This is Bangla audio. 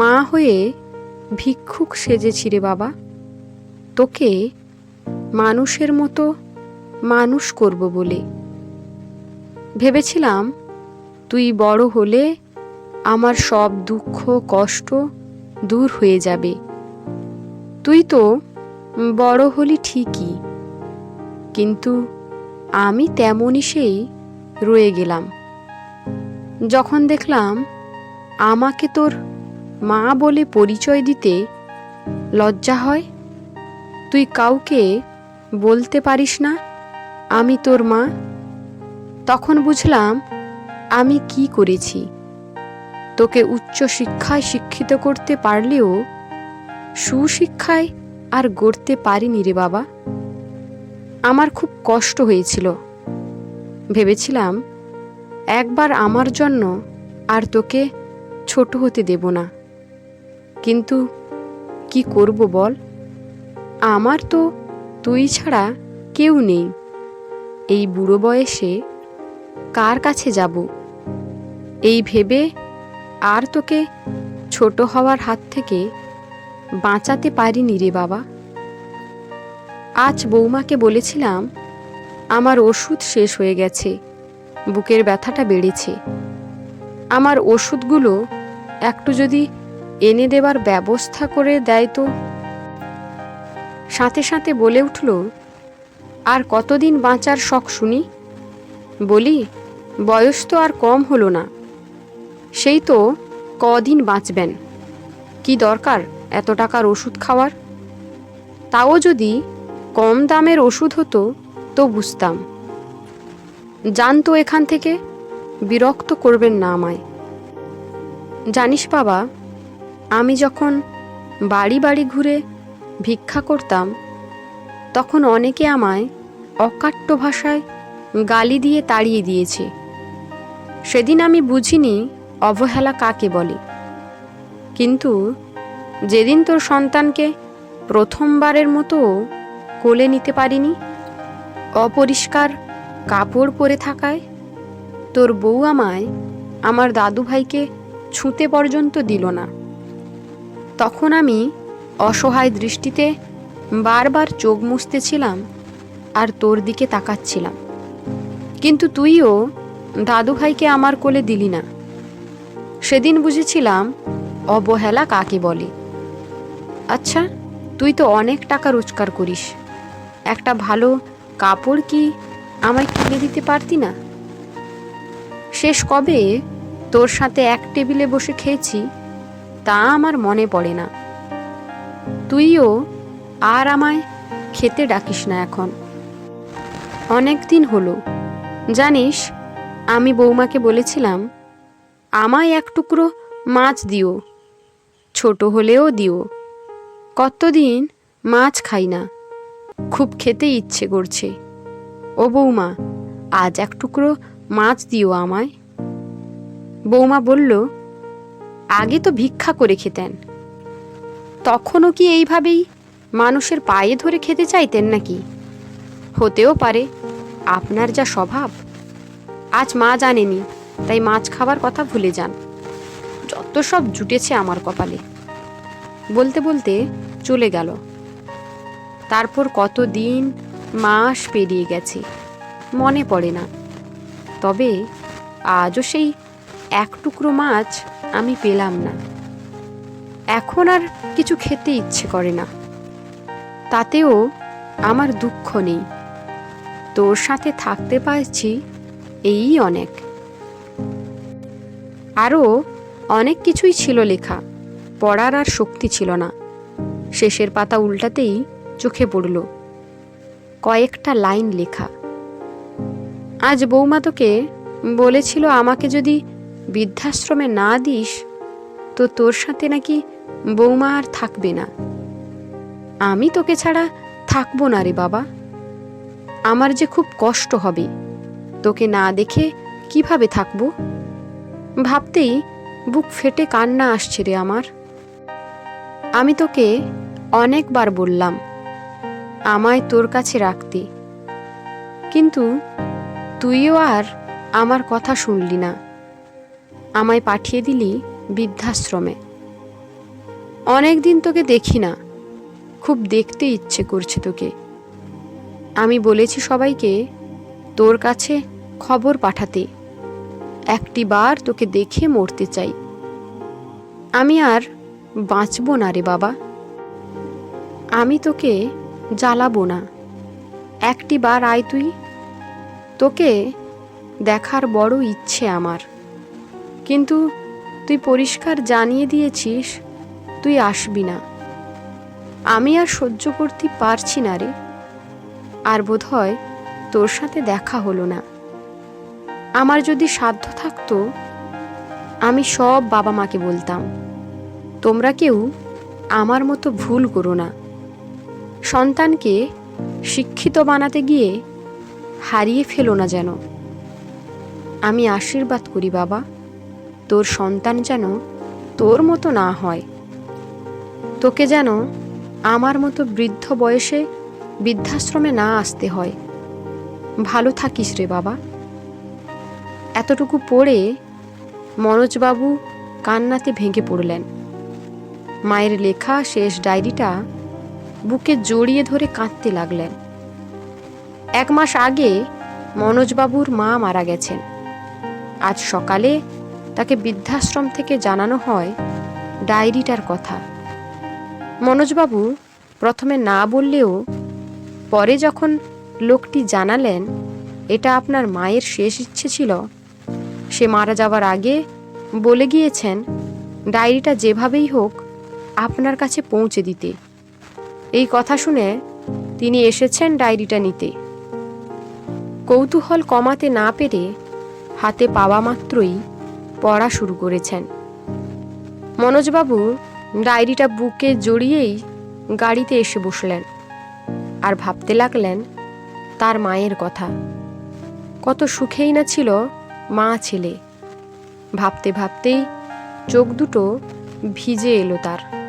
মা হয়ে ভিক্ষুক সেজেছি রে বাবা। তোকে মানুষের মতো মানুষ করব বলে। ভেবেছিলাম তুই বড় হলে আমার সব দুঃখ, কষ্ট দূর হয়ে যাবে। তুই তো বড় হলি ঠিকই, কিন্তু আমি তেমনই সেই রয়ে গেলাম। যখন দেখলাম আমাকে তোর মা বলে পরিচয় দিতে লজ্জা হয়? তুই কাউকে বলতে পারিস না? আমি তোর মা। তখন বুঝলাম আমি কি করেছি। তোকে উচ্চ শিক্ষায় শিক্ষিত করতে পারলেও সুশিক্ষায় আর গড়তে পারিনি রে বাবা। আমার খুব কষ্ট হয়েছিল। ভেবেছিলাম একবার আমার জন্য আর তোকে ছোট হতে দেব না। কিন্তু কি করব বল? আমার তো তুই ছাড়া কেউ নেই। এই বুড়ো বয়সে কার কাছে যাব? এই ভেবে আর তোকে ছোট হওয়ার হাত থেকে বাঁচাতে পারিনি রে বাবা। আজ বৌমাকে বলেছিলাম, আমার ওষুধ শেষ হয়ে গেছে, বুকের ব্যথাটা বেড়েছে। আমার ওষুধগুলো একটু যদি এনে দেবার ব্যবস্থা করে দেয় তো। সাথে সাথে বলে উঠল, আর কতদিন বাঁচার শখ শুনি? বলি, বয়স তো আর কম হলো না। সেই তো কদিন বাঁচবেন। কি দরকার এত টাকার ওষুধ খাওয়ার? তাও যদি কম দামের ওষুধ হতো তো বুঝতাম। জানতো এখান থেকে, বিরক্ত করবেন না আমায়। জানিস বাবা আমি যখন বাড়ি বাড়ি ঘুরে ভিক্ষা করতাম, তখন অনেকে আমায় অকাট্য ভাষায় গালি দিয়ে তাড়িয়ে দিয়েছে। সেদিন আমি বুঝিনি অবহেলা কাকে বলে। কিন্তু যেদিন তোর সন্তানকে প্রথমবারের মতো কোলে নিতে পারিনি, অপরিষ্কার কাপড় পরে থাকায় তোর বউ আমায় আমার দাদু ভাইকে ছুঁতে পর্যন্ত দিল না। তখন আমি অসহায় দৃষ্টিতে বারবার চোখ মুছতেছিলাম আর তোর দিকে তাকাচ্ছিলাম। কিন্তু তুইও দাদু ভাইকে আমার কোলে দিলি না। সেদিন বুঝেছিলাম অবহেলা কাকে বলে। আচ্ছা তুই তো অনেক টাকা রোজগার করিস। একটা ভালো কাপড় কি আমায় কিনে দিতে পারতি না? শেষ কবে তোর সাথে এক টেবিলে বসে খেয়েছি তা আমার মনে পড়ে না। তুইও আর আমায় খেতে ডাকিস না এখন। অনেক দিন হলো। জানিস, আমি বৌমাকে বলেছিলাম, আমায় এক টুকরো মাছ দিও, ছোট হলেও দিও। কতদিন মাছ খাই না, খুব খেতে ইচ্ছে করছে। ও বৌমা, আজ এক টুকরো মাছ দিও আমায়। বৌমা বলল আগে তো ভিক্ষা করে খেতেন। তখনও কি এইভাবেই মানুষের পায়ে ধরে খেতে চাইতেন নাকি? হতেও পারে, আপনার যা স্বভাব। আজ মা জানেনি, তাই মাছ খাবার কথা ভুলে যান। যত সব জুটেছে আমার কপালে। বলতে বলতে চলে গেল। তারপর কত দিন মাস পেরিয়ে গেছে, মনে পড়ে না। তবে আজও সেই এক টুকরো মাছ আমি পেলাম না। এখন আর কিছু খেতে ইচ্ছে করে না। তাতেও আমার দুঃখ নেই। তোর সাথে থাকতে পারছি এই অনেক। আরও অনেক কিছুই ছিল লেখা, পড়ার আর শক্তি ছিল না। শেষের পাতা উল্টাতেই চোখে পড়ল। কয়েকটা লাইন লেখা। আজ বৌমা তোকে বলেছিল আমাকে যদি বৃদ্ধাশ্রমে না দিস, তো তোর সাথে নাকি বৌমা আর থাকবে না। আমি তোকে ছাড়া থাকব না রে বাবা। আমার যে খুব কষ্ট হবে, তোকে না দেখে কীভাবে থাকব? ভাবতেই বুক ফেটে কান্না আসছে রে আমার। আমি তোকে অনেকবার বললাম, আমায় তোর কাছে রাখতে। কিন্তু তুইও আর আমার কথা শুনলি না। আমায় পাঠিয়ে দিলি বৃদ্ধাশ্রমে। অনেক দিন তোকে দেখি না। খুব দেখতে ইচ্ছে করছে তোকে। আমি বলেছি সবাইকে, তোর কাছে খবর পাঠাতে। একটি বার তোকে দেখে মরতে চাই। আমি আর বাঁচব না রে বাবা। আমি তোকে জ্বালাবো না। একটি বার আয় তুই। তোকে দেখার বড় ইচ্ছে আমার। কিন্তু তুই পরিষ্কার জানিয়ে দিয়েছিস, তুই আসবি না। আমি আর সহ্য করতে পারছি না রে। আর বোধ হয় তোর সাথে দেখা হলো না। আমার যদি সাধ্য থাকতো, আমি সব বাবা মাকে বলতাম, তোমরা কেউ আমার মতো ভুল করো না। সন্তানকে শিক্ষিত বানাতে গিয়ে হারিয়ে ফেলো না যেন। আমি আশীর্বাদ করি বাবা। তোর সন্তান যেন তোর মতো না হয়। তোকে যেন আমার মতো বৃদ্ধ বয়সে বৃদ্ধাশ্রমে না আসতে হয়। ভালো থাকিস রে বাবা। এতটুকু পড়ে মনোজবাবু কান্নাতে ভেঙে পড়লেন। মায়ের লেখা শেষ ডায়েরিটা বুকে জড়িয়ে ধরে কাঁদতে লাগলেন। এক মাস আগে মনোজবাবুর মা মারা গেছেন। আজ সকালে তাকে বৃদ্ধাশ্রম থেকে জানানো হয় ডায়েরিটার কথা। মনোজবাবু প্রথমে না বললেও পরে যখন লোকটি জানালেন, এটা আপনার মায়ের শেষ ইচ্ছে ছিল, সে মারা যাওয়ার আগে বলে গিয়েছেন, ডায়েরিটা যেভাবেই হোক আপনার কাছে পৌঁছে দিতে। এই কথা শুনে তিনি এসেছেন ডায়েরিটা নিতে। কৌতূহল কমাতে না পেরে হাতে পাওয়া মাত্রই পড়া শুরু করেছেন। মনোজবাবু ডায়েরিটা বুকে জড়িয়েই গাড়িতে এসে বসলেন আর ভাবতে লাগলেন, তার মায়ের কথা। কত সুখেই না ছিল মা ছেলে। ভাবতে ভাবতেই চোখ দুটো ভিজে এলো তার।